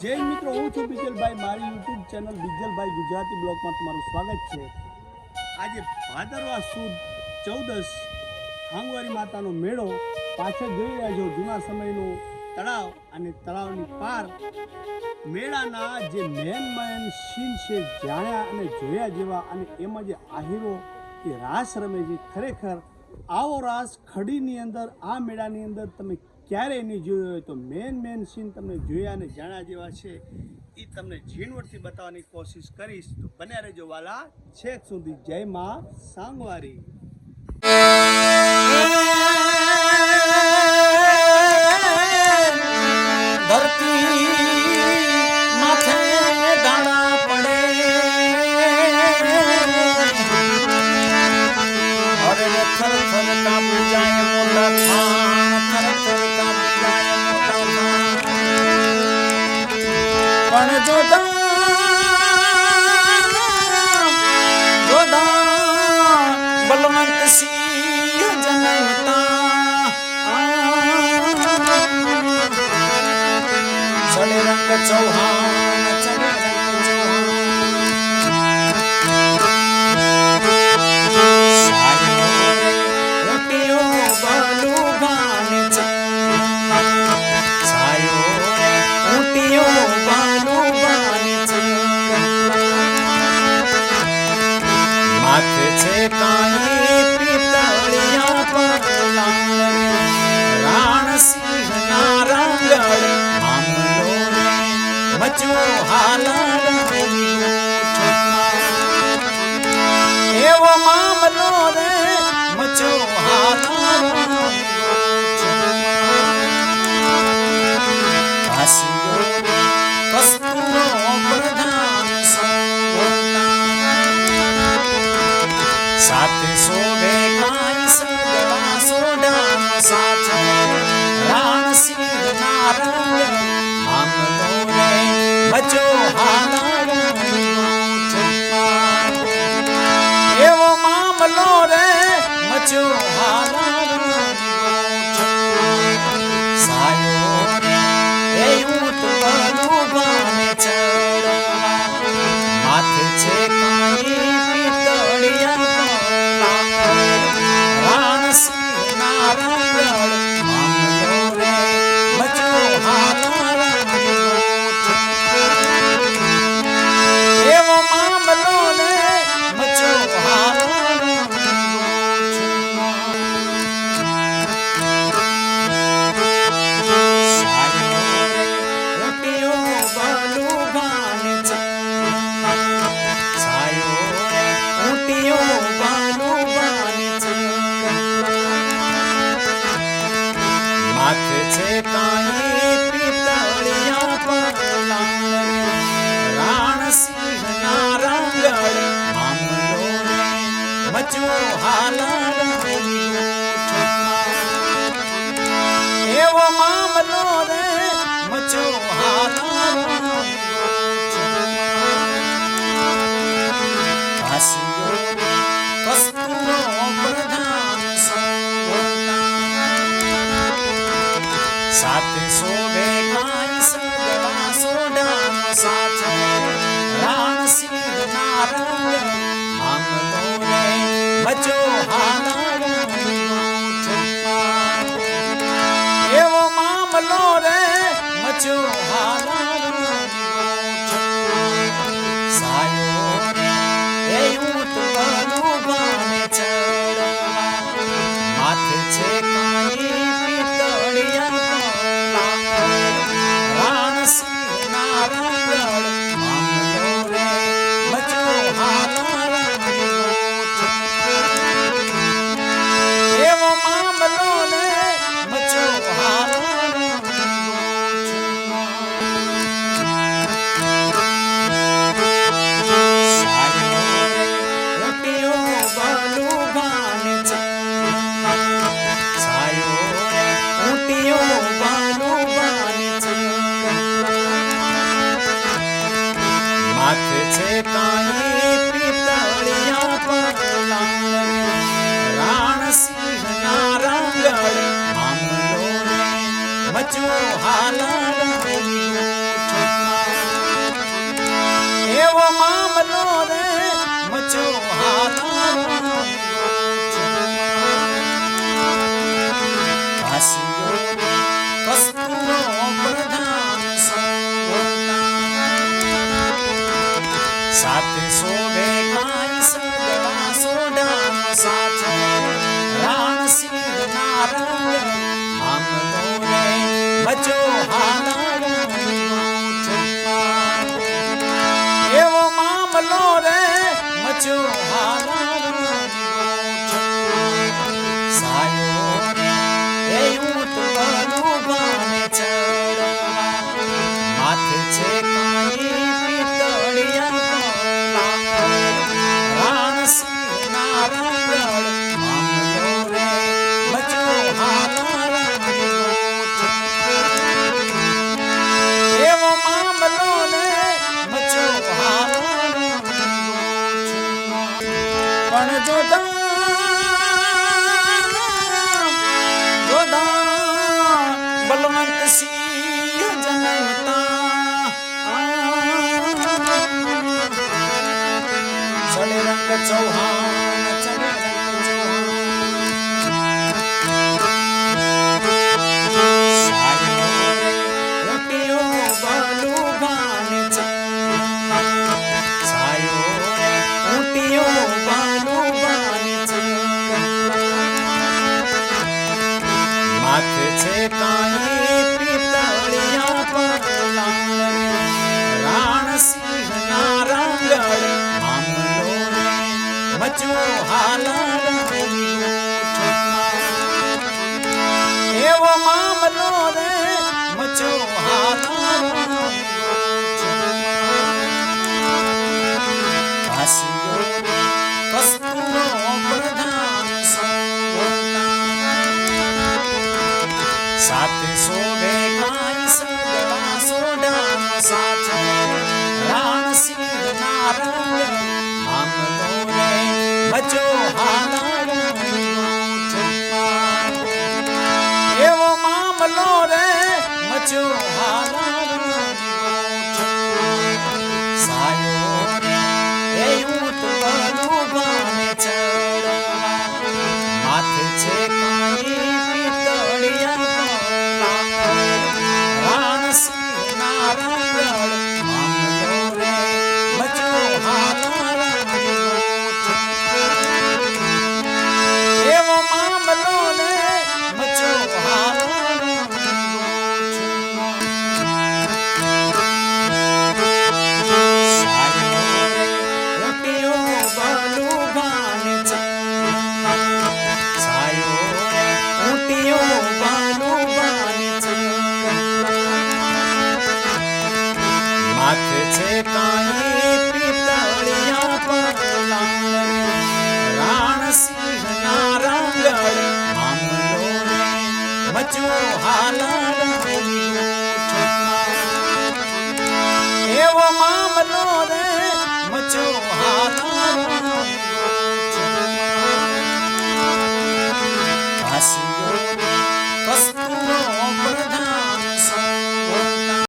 જય મિત્રો, હું છું બીજલભાઈ. મારી યુટ્યુબ ચેનલ બીજલભાઈ ગુજરાતી બ્લોગમાં તમારું સ્વાગત છે. આજે ભાદરવા સુદ ચૌદસ હાંગવારી માતાનો મેળો પાછળ જોઈ રહ્યા છો. જૂના સમયનો તળાવ અને તળાવની પાર મેળાના જે મેન મયન સીન છે, જાણ્યા અને જોયા જેવા અને એમાં જે આહીરો, એ રાસ રમે છે. ખરેખર આવો રાસ ખડીની અંદર, આ મેળાની અંદર તમે ક્યારેય નહીં જોયું હોય તો મેન મેન સીન તમને જોયા અને જાણા જેવા છે. એ તમને ઝીણવટથી બતાવવાની કોશિશ કરીશ. તો બન્યા રહેજો વાલા. છેક સુધી જય માં સાંગવારી. ધરતી 就好。I know. એવો મામલો રે મચો સાયો રે એ ઊંટ બલુબાને ચડવા માથે છે કાંઈ Toronto પાછું એવો માં Take